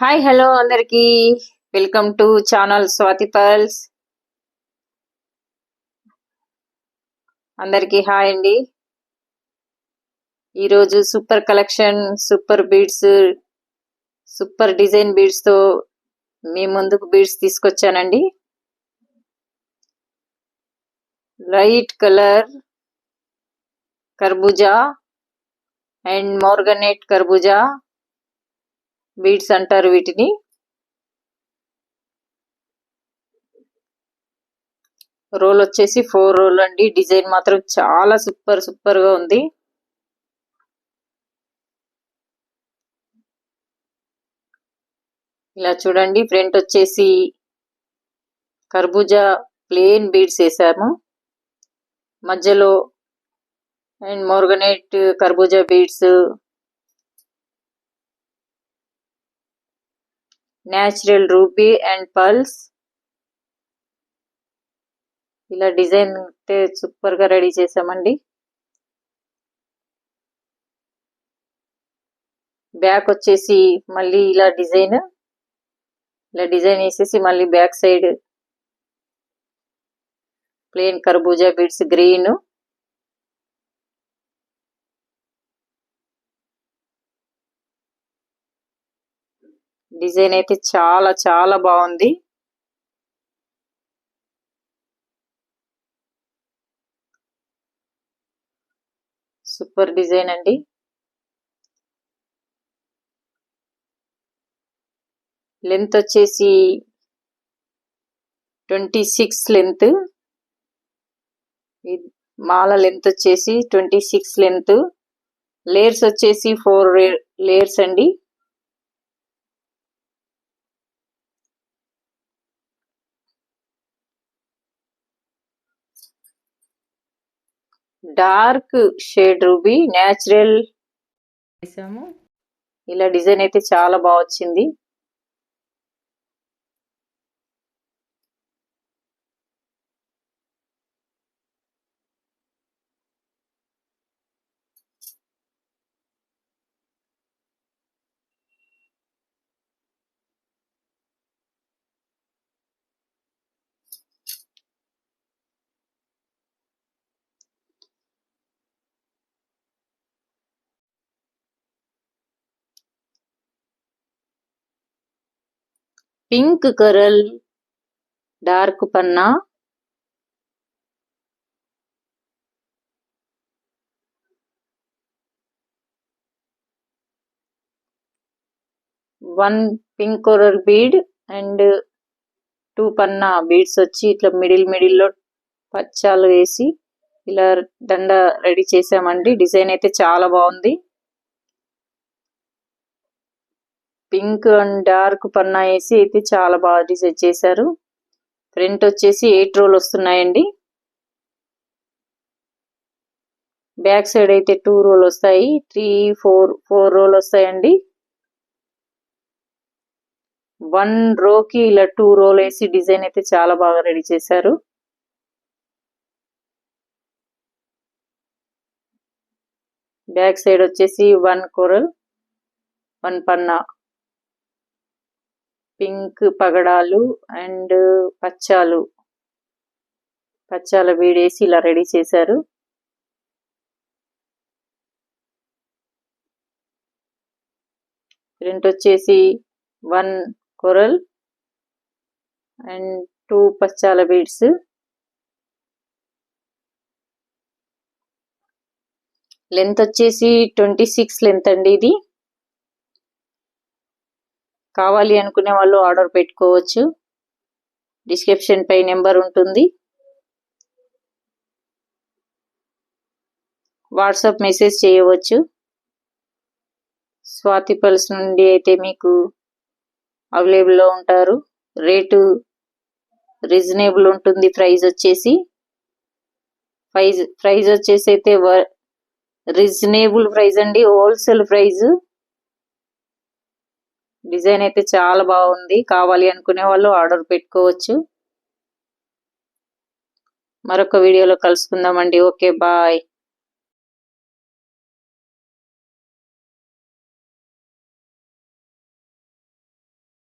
Hi hello అందరికి. Welcome to channel Swathi pearls. అందరికి hi అండి. ఈరోజు super collection super beads super design బీడ్స్తో మీ ముందుకు బీడ్స్ తీసుకొచ్చానండి. లైట్ కలర్ కర్బూజా అండ్ మోర్గనేట్ కర్బూజా. బీడ్స్ అంటారు వీటిని. రోల్ వచ్చేసి ఫోర్ రోల్ అండి. డిజైన్ మాత్రం చాలా సూపర్ సూపర్గా ఉంది. ఇలా చూడండి ఫ్రంట్ వచ్చేసి కర్బూజా ప్లేన్ బీడ్స్ వేసాము. మధ్యలో అండ్ మోర్గనేట్ కర్బూజా beads natural ruby and pearls. ఇలా డిజైన్ అయితే సూపర్గా రెడీ చేసామండి. బ్యాక్ వచ్చేసి మళ్ళీ ఇలా డిజైన్. ఇలా డిజైన్ వేసేసి మళ్ళీ బ్యాక్ సైడ్. ప్లేన్ కర్బూజా బీడ్స్ గ్రీన్. డిజైన్ అయితే చాలా చాలా బాగుంది. సూపర్ డిజైన్ అండి. లెంత్ వచ్చేసి ట్వంటీ సిక్స్ లెంత్. మాల లెంత్ వచ్చేసి ట్వంటీ సిక్స్ లెంత్. లేయర్స్ వచ్చేసి ఫోర్ లేయర్స్ అండి. డార్క్ షేడ్ రూబీ న్యాచురల్ వేసాము. ఇలా డిజైన్ అయితే చాలా బాగా వచ్చింది. Pink coral dark Panna one pink coral bead and two Panna beads వచ్చి ఇట్లా మిడిల్ మిడిల్లో పచ్చాలు వేసి ఇలా దండ రెడీ చేసామండి. డిజైన్ అయితే చాలా బాగుంది. పింక్ అండ్ డార్క్ పన్నా వేసి అయితే చాలా బాగా డిజైన్ చేశారు. ఫ్రంట్ వచ్చేసి ఎయిట్ రోల్ వస్తున్నాయండి. బ్యాక్ సైడ్ అయితే టూ రోల్ వస్తాయి. త్రీ ఫోర్ ఫోర్ రోల్ వస్తాయండి. వన్ రోకి ఇలా టూ రోల్ వేసి డిజైన్ అయితే చాలా బాగా రెడీ చేశారు. బ్యాక్ సైడ్ వచ్చేసి వన్ కొరల్ వన్ పన్నా. పింక్ పగడాలు అండ్ పచ్చాలు. పచ్చాల వేడేసి ఇలా రెడీ చేశారు. ప్రింట్ వచ్చేసి వన్ కొరల్ అండ్ టూ పచ్చాల బీడ్స్. లెంత్ వచ్చేసి ట్వంటీ సిక్స్ లెంత్ అండి ఇది. కావాలి అనుకునే వాళ్ళు ఆర్డర్ పెట్టుకోవచ్చు. డిస్క్రిప్షన్ పై నెంబర్ ఉంటుంది. వాట్సాప్ మెసేజ్ చేయవచ్చు. స్వాతి పల్స్ నుండి అయితే మీకు అవైలబుల్లో ఉంటారు. రేటు రీజనబుల్ ఉంటుంది ప్రైస్ వచ్చేసి. ప్రైజ్ ప్రైజ్ వచ్చేసి అయితే రీజనబుల్ ప్రైస్ అండి. Wholesale price. డిజైన్ అయితే చాలా బాగుంది. కావాలి అనుకునే వాళ్ళు ఆర్డర్ పెట్టుకోవచ్చు. మరొక వీడియోలో కలుసుకుందామండి. Okay bye.